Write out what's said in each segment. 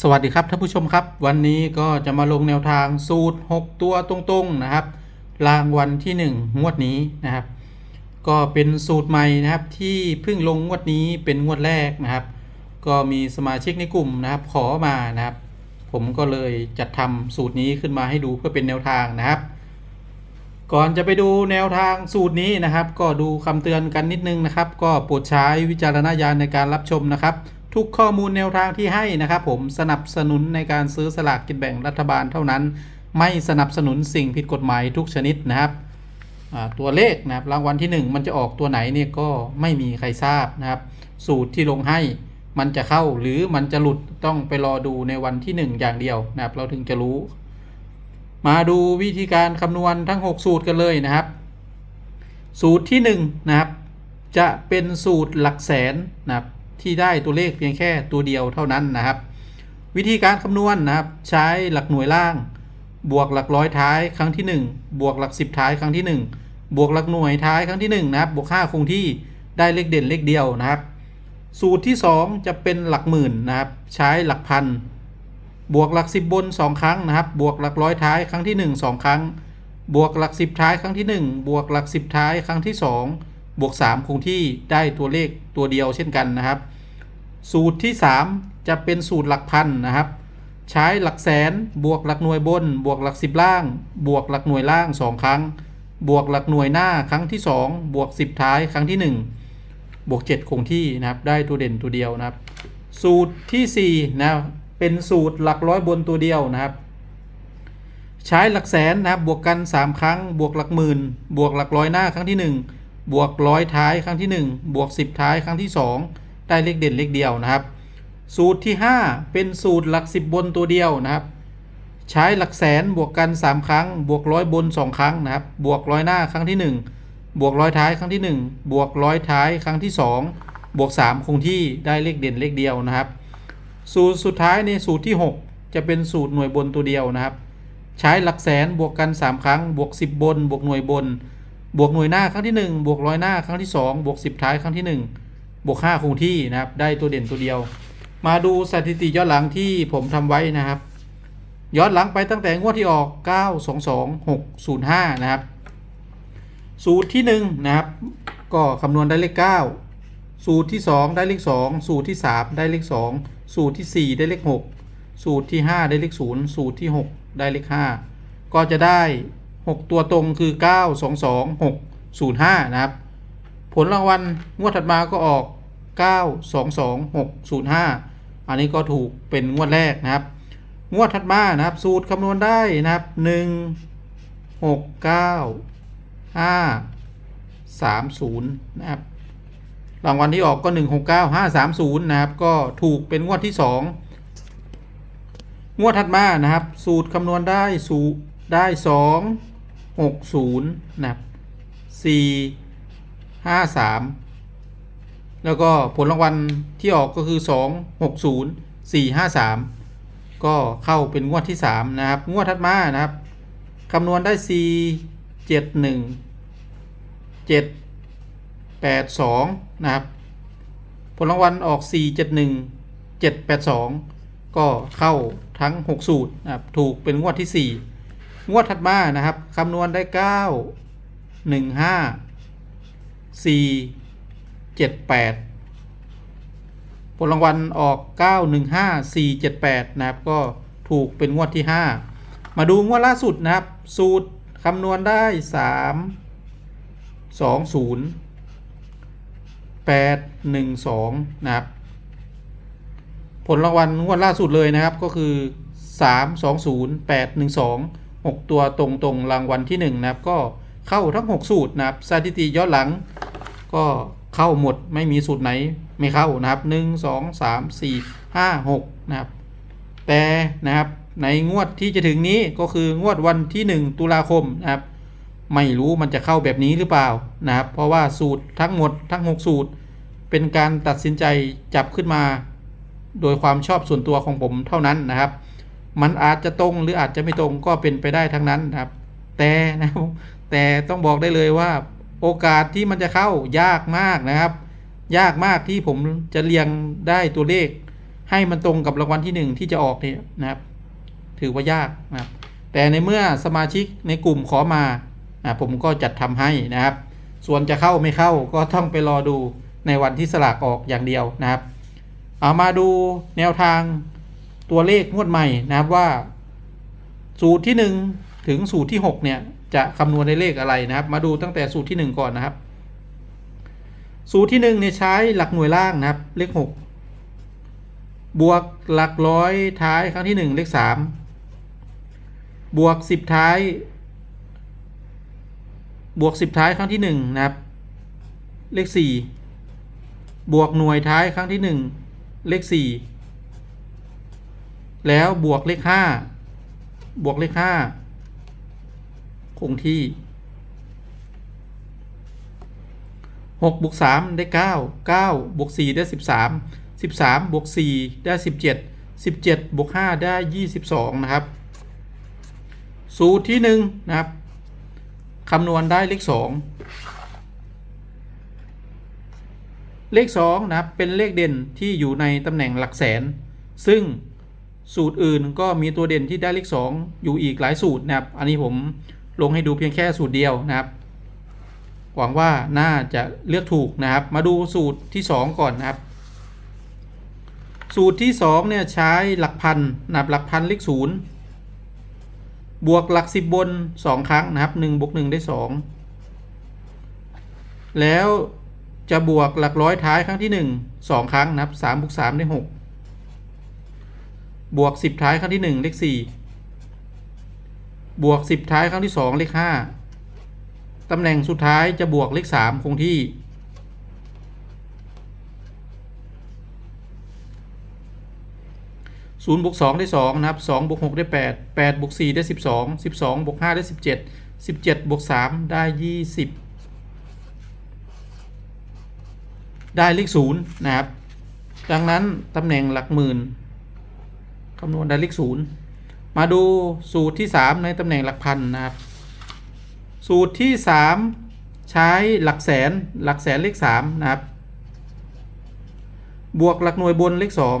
สวัสดีครับท่านผู้ชมครับ วันนี้ก็จะมาลงแนวทางสูตร 6 ตัวตรงๆนะครับ รางวัลที่ 1 งวดนี้นะครับ ก็เป็นสูตรใหม่นะครับที่เพิ่งลงงวดนี้เป็นงวดแรกนะครับ ก็มีสมาชิกในกลุ่มนะครับ ขอมานะครับ ผมก็เลยจัดทำสูตรนี้ขึ้นมาให้ดูเพื่อเป็นแนวทางนะครับ ก่อนจะไปดูแนวทางสูตรนี้นะครับ ก็ดูคำเตือนกันนิดนึงนะครับ ก็โปรดใช้วิจารณญาณในการรับชมนะครับ ทุกข้อมูลแนวทางที่ให้นะครับผมสนับสนุนในการซื้อสลากกินแบ่งรัฐบาลเท่านั้น ไม่สนับสนุนสิ่งผิดกฎหมายทุกชนิดนะครับตัวเลขนะครับรางวัลที่ 1 มันจะออกตัวไหนเนี่ยก็ไม่มีใครทราบนะครับ สูตรที่ลงให้มันจะเข้าหรือมันจะหลุดต้องไปรอดูในวันที่ 1 อย่างเดียวนะครับ เราถึงจะรู้ มาดูวิธีการคำนวณทั้ง 6 สูตรกันเลยนะครับ สูตรที่ 1 นะครับ จะเป็นสูตรหลักแสนนะครับ ที่ได้ตัวเลขเพียงแค่ตัวเดียวเท่านั้นนะครับ วิธีการคำนวณนะครับ ใช้หลักหน่วยล่าง บวกหลักร้อยท้ายครั้งที่ 1 บวกหลัก 10 ท้ายครั้งที่ 1 บวกหลักหน่วยท้ายครั้งที่ 1 นะครับ บวก5คงที่ได้เลขเด่นเลขเดียวนะครับ สูตรที่ 2 จะเป็นหลักหมื่นนะครับ ใช้หลักพันบวกหลัก 10 บน 2 ครั้งนะครับ บวกหลักร้อยท้ายครั้งที่ 1 2 ครั้ง บวกหลัก 10 ท้ายครั้งที่ 1 บวกหลัก 10 ท้ายครั้งที่ 2 บวก 3 คงที่ได้ตัวเลขตัวเดียวเช่นกันนะครับ สูตรที่ 3 จะเป็นสูตรหลักพันนะครับ ใช้หลักแสนบวกหลักหน่วยบน บวกหลัก10ล่าง บวกหลักหน่วยล่าง 2 ครั้ง บวกหลักหน่วยหน้าครั้งที่ 2 บวก 10 ท้ายครั้งที่ 1 บวก 7 คงที่นะครับได้ตัวเด่นตัวเดียวนะครับ สูตรทีสี่4นะเป็นสูตรหลักร้อยบนตัวเดียวนะครับใช้หลักแสนนะครับบวกกัน 3 ครั้ง บวกหลักหมื่น บวกหลักร้อยหน้าครั้งที่ 1 บวกร้อยท้ายครั้งที่ 1 บวก 10 ท้ายครั้งที่ 2 ได้เลขเด่นเลขเดียวนะครับ สูตรที่ 5 เป็นสูตรหลัก 10 บนตัวเดียวนะครับ ใช้หลักแสนบวกกัน 3 ครั้ง บวกร้อยบน 2 ครั้งนะครับ บวกร้อยหน้าครั้งที่ 1 บวกร้อยท้ายครั้งที่ 1 บวกร้อยท้ายครั้งที่ 2 บวก 3 คงที่ได้เลขเด่นเลขเดียวนะครับ สูตรสุดท้ายในสูตรที่ 6 จะเป็นสูตรหน่วยบนตัวเดียวนะครับ ใช้หลักแสนบวกกัน 3 ครั้ง บวก 10 บน บวกหน่วยบน บวกหน่วยหน้าครั้งที่ 1 บวกร้อยหน้าครั้งที่ 2 บวก 10 ท้ายครั้งที่ 1 บวก 5 คงที่นะครับ ได้ตัวเด่นตัวเดียว มาดูสถิติย้อนหลังที่ผมทำไว้นะครับ ย้อนหลังไปตั้งแต่งวดที่ออก 9 2 2 6 0 5 นะครับ สูตรที่1นะครับ ก็คำนวณได้เลข 9 สูตรที่ 2 ได้เลข 2 สูตรที่ 3 ได้เลข 2 สูตรที่ 4 ได้เลข 6 สูตรที่ 5 ได้เลข 0 สูตรที่ 6 ได้เลข 5 ก็จะได้ 6 ตัวตรงคือ 9 2 2 6 0 5 นะครับ ผลรางวัลงวดถัดมาก็ออก 9 2 2 6 0 5 อันนี้ก็ถูกเป็นงวดแรกนะครับ งวดถัดมานะครับ สูตรคำนวณได้นะครับ 1 6 9 5 3 0 นะครับ รางวัลที่ออกก็ 1 6 9 5 3 0 นะครับ ก็ถูกเป็นงวดที่ 2 งวดถัดมานะครับ สูตรคำนวณได้สูได้ 2 6 0นะครับ4 5 3แล้วก็ผลรางวัลที่ออกก็คือ2 6 0 4 5 3ก็เข้าเป็นงวดที่3นะครับ งวดถัดมานะครับคำนวณได้4 7 1 7 8 2นะครับ ผลรางวัลออก4 7 1 7 8 2ก็เข้าทั้ง6สูตรนะครับ ถูกเป็นงวดที่4 งวดถัดมานะครับคำนวณได้9 1 5 4 7 8ผลรางวัลออก 9 1 5 4 7 8 นะครับ ก็ถูกเป็นงวดที่ 5 มาดูงวดล่าสุดนะครับ สูตรคำนวณได้ 3 2 0 8 1 2 นะครับ ผลรางวัลงวดล่าสุดเลยนะครับก็คือ 3 2 0 8 1 2 6 ตัวตรงตรงๆรางวัลที่1นะครับก็เข้าทั้ง 6 สูตรนะครับสถิติย้อนหลัง ก็เข้าหมดไม่มีสูตรไหนไม่เข้านะครับ 1 2 3 4 5 6นะครับแต่นะครับในงวดที่จะถึงนี้ก็คืองวดวันที่ 1 ตุลาคมนะครับไม่รู้มันจะเข้าแบบนี้หรือเปล่านะครับ เพราะว่าสูตรทั้งหมดทั้ง 6 สูตร เป็นการตัดสินใจจับขึ้นมา โดยความชอบส่วนตัวของผมเท่านั้นนะครับ มันอาจจะตรงหรืออาจจะไม่ตรงก็เป็นไปได้ทั้งนั้นนะครับ แต่นะครับแต่ต้องบอกได้เลยว่าโอกาสที่มันจะเข้ายากมากนะครับ ยากมากที่ผมจะเรียงได้ตัวเลข ให้มันตรงกับรางวัลที่หนึ่งที่จะออกเนี่ยนะครับ ถือว่ายากนะครับแต่ในเมื่อสมาชิกในกลุ่มขอมาอ่าผมก็จัดทำให้นะครับ ส่วนจะเข้าไม่เข้าก็ต้องไปรอดูในวันที่สลากออกอย่างเดียวนะครับ เอามาดูแนวทาง ตัวเลขงวดใหม่นะครับว่า สูตรที่ 1 ถึงสูตรที่ 6 เนี่ยจะคำนวณในเลขอะไรนะครับ มาดูตั้งแต่สูตรที่ 1 ก่อนนะครับ สูตรที่1เนี่ยใช้หลักหน่วยล่างนะครับ เลข 6 บวกหลักร้อยท้ายครั้งที่ 1 เลข 3 บวก 10 ท้าย บวก 10 ท้ายครั้งที่ 1 นะครับ เลข 4 บวกหน่วยท้ายครั้งที่ 1 เลข 4 แล้วบวกเลข5บวกเลข5คงที่6บวก3ได้9 9บวก4ได้13 13บวก4ได้17 17บวก5ได้22นะครับ สูตรที่1นะครับคำนวณได้เลข2เลข2นะครับเป็นเลขเด่นที่อยู่ในตำแหน่งหลักแสน ซึ่ง สูตรอื่นก็มีตัวเด่นที่ได้เลข2 อยู่อีกหลายสูตรนะครับ อันนี้ผมลงให้ดูเพียงแค่สูตรเดียวนะครับ หวังว่าน่าจะเลือกถูกนะครับ มาดูสูตรที่ 2 ก่อนนะครับ สูตรที่2เนี่ยใช้หลักพันนับหลักพันเลขศูนย์บวกหลักสิบบน 2 ครั้งนะครับ1บวก1ได้ 2 แล้วจะบวกหลักร้อยท้ายครั้งที่ 1 2 ครั้งนะครับ3บวก3ได้ 6 บวก10ท้ายครั้งที่1เลข4บวก10ท้ายครั้งที่2เลข5ตำแหน่งสุดท้ายจะบวกเลข3คงที่ ศูนย์บวกสองได้สองนะครับสองบวกหกได้แปดแปดบวกสี่ได้สิบสองสิบสองบวกห้าได้สิบเจ็ดสิบเจ็ดบวกสามได้ยี่สิบได้เลขศูนย์นะครับ ดังนั้นตำแหน่งหลักหมื่น คำนวณได้เลขศูนย์มาดูสูตรที่สามในตำแหน่งหลักพันนะครับ สูตรที่สามใช้หลักแสนหลักแสนเลขสามนะครับ บวกหลักหน่วยบนเลขสอง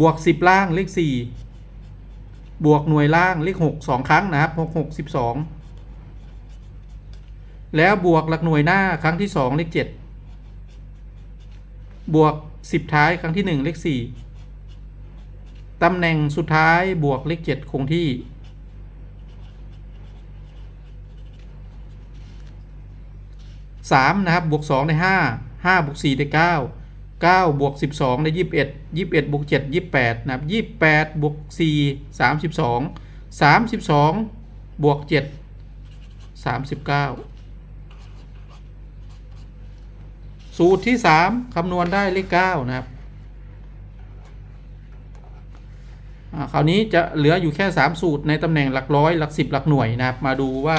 บวก 10 ล่างเลข 4 บวกหน่วยล่างเลข 6 2 ครั้งนะครับ 6 6 12 แล้วบวกหลักหน่วยหน้าครั้งที่ 2 เลข 7 บวก 10 ท้ายครั้งที่ 1 เลข 4 ตำแหน่งสุดท้ายบวกเลข7คงที่ 3 นะครับ บวก 2 ได้ 5 5 บวก 4 ได้ 9 9 บวก 12 ได้ 21 21 บวก 7 28 นะครับ 28 บวก 4 32 32 บวก 7 39 สูตรที่ 3 คำนวณได้เลข 9 นะครับอ่า คราวนี้จะเหลืออยู่แค่ 3 สูตรในตำแหน่งหลักร้อยหลัก 10 หลักหน่วยนะครับ มาดูว่า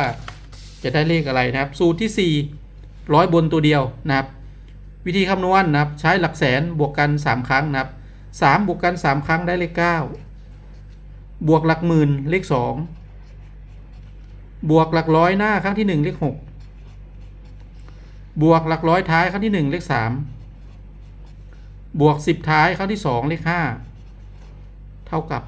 จะได้เลขอะไรนะครับ สูตรที่ 4 ร้อยบนตัวเดียวนะครับ วิธีคำนวณนะครับ ใช้หลักแสนบวกกัน 3 ครั้งนะครับ3บวกกัน 3 ครั้งได้เลข 9 บวกหลักหมื่นเลข 2 บวกหลักร้อยหน้าครั้งที่ 1 เลข 6 บวกหลักร้อยท้ายครั้งที่ 1 เลข 3 บวก 10 ท้ายครั้งที่ 2 เลข 5 เท่ากับ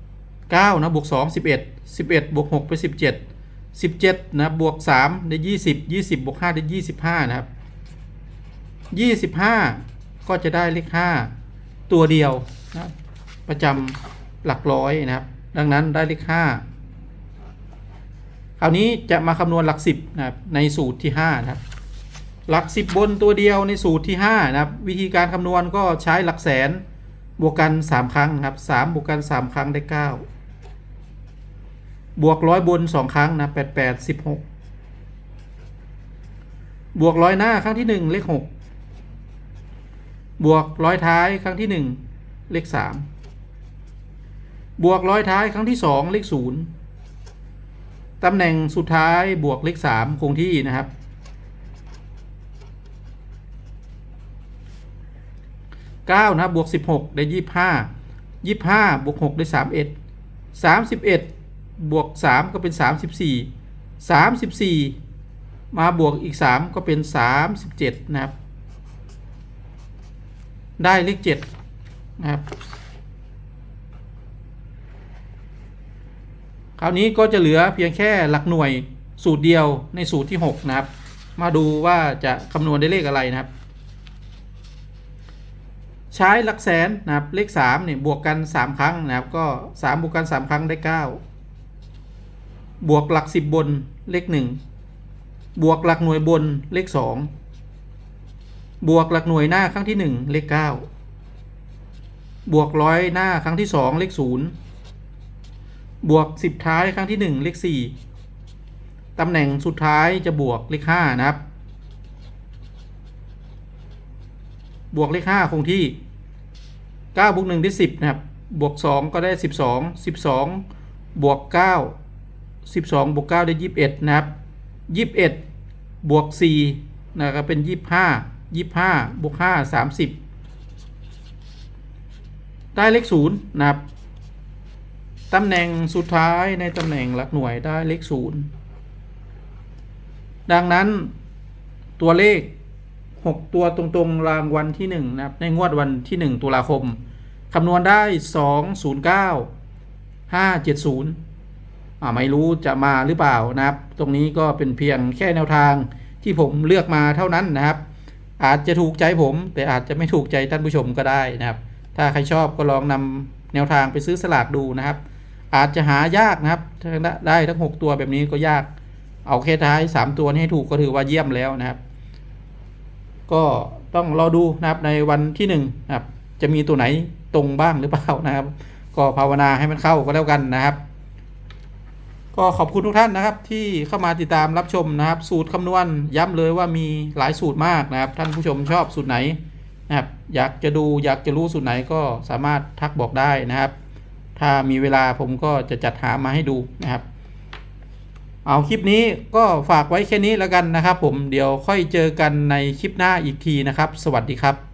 9นะบวก2 11 11บวก6ไป17 17นะบวก3ได้ 20 20บวก5ได้25 นะครับ 25 ก็จะได้เลข 5 ตัวเดียวนะประจำหลักร้อยนะครับ ดังนั้นได้เลข 5 คราวนี้จะมาคำนวณหลัก 10 นะครับในสูตรที่ 5 นะครับ หลัก 10 บนตัวเดียวในสูตรที่ 5 นะครับ วิธีการคำนวณก็ใช้หลักแสน บวกกัน3ครั้งนะครับ3บวกกัน3ครั้งได้9บวกร้อยบน2ครั้งนะ8 8 16บวกร้อยหน้าครั้งที่1เลข6บวกร้อยท้ายครั้งที่1เลข3บวกร้อยท้ายครั้งที่2เลข0ตำแหน่งสุดท้ายบวกเลข3คงที่นะครับ 9นะบบวก 16 ได้ 25 25 บวก 6 ได้ 31 31 บวก 3 ก็เป็น 34 34 มาบวกอีก 3 ก็เป็น 37 นะครับ ได้เลขเจ็ดนะครับ คราวนี้ก็จะเหลือเพียงแค่หลักหน่วยสูตรเดียวในสูตรที่ 6 นะครับ มาดูว่าจะคำนวณได้เลขอะไรนะครับ ใช้หลักแสนนะครับเลข3เนี่ยบวกกัน 3 ครั้งนะครับก็ 3 บวกกัน 3 ครั้งได้ 9 บวกหลัก 10 บนเลข 1 บวกหลักหน่วยบนเลข 2 บวกหลักหน่วยหน้าครั้งที่ 1 เลข 9 บวกร้อยหน้าครั้งที่ 2 เลข 0 บวก 10 ท้ายครั้งที่ 1 เลข 4 ตำแหน่งสุดท้ายจะบวกเลข 5 นะครับบวกเลข5คงที่ 9บวก1ได้ 10 นะครับ บวก 2 ก็ได้ 12 12 บวก 9 12 บวก 9 ได้ 21 นะครับ 21 บวก 4 นะครับ เป็น 25 25 บวก 5 30 ได้เลข 0 นะครับ ตำแหน่งสุดท้ายในตำแหน่งหลักหน่วยได้เลข 0 ดังนั้นตัวเลข 6ตัวตรงๆรางวัลที่1นะครับในงวดวันที่1ตุลาคมคำนวณได้209 570อ่าไม่รู้จะมาหรือเปล่านะครับ ตรงนี้ก็เป็นเพียงแค่แนวทางที่ผมเลือกมาเท่านั้นนะครับ อาจจะถูกใจผม แต่อาจจะไม่ถูกใจท่านผู้ชมก็ได้นะครับ ถ้าใครชอบก็ลองนำแนวทางไปซื้อสลากดูนะครับ อาจจะหายากนะครับได้ทั้ง 6 ตัวแบบนี้ก็ยาก เอาแค่ท้าย 3 ตัวนี้ให้ถูกก็ถือว่าเยี่ยมแล้วนะครับ ก็ต้องรอดูนะครับในวันที่1นะครับจะมีตัวไหนตรงบ้างหรือเปล่านะครับ ก็ภาวนาให้มันเข้าก็แล้วกันนะครับ ก็ขอบคุณทุกท่านนะครับ ที่เข้ามาติดตามรับชมนะครับ สูตรคำนวณย้ำเลยว่ามีหลายสูตรมากนะครับ ท่านผู้ชมชอบสูตรไหนนะครับ อยากจะดูอยากจะรู้สูตรไหนก็สามารถทักบอกได้นะครับ ถ้ามีเวลาผมก็จะจัดหามาให้ดูนะครับ เอาคลิปนี้ก็ฝากไว้แค่นี้แล้วกันนะครับ ผมเดี๋ยวค่อยเจอกันในคลิปหน้าอีกทีนะครับ สวัสดีครับ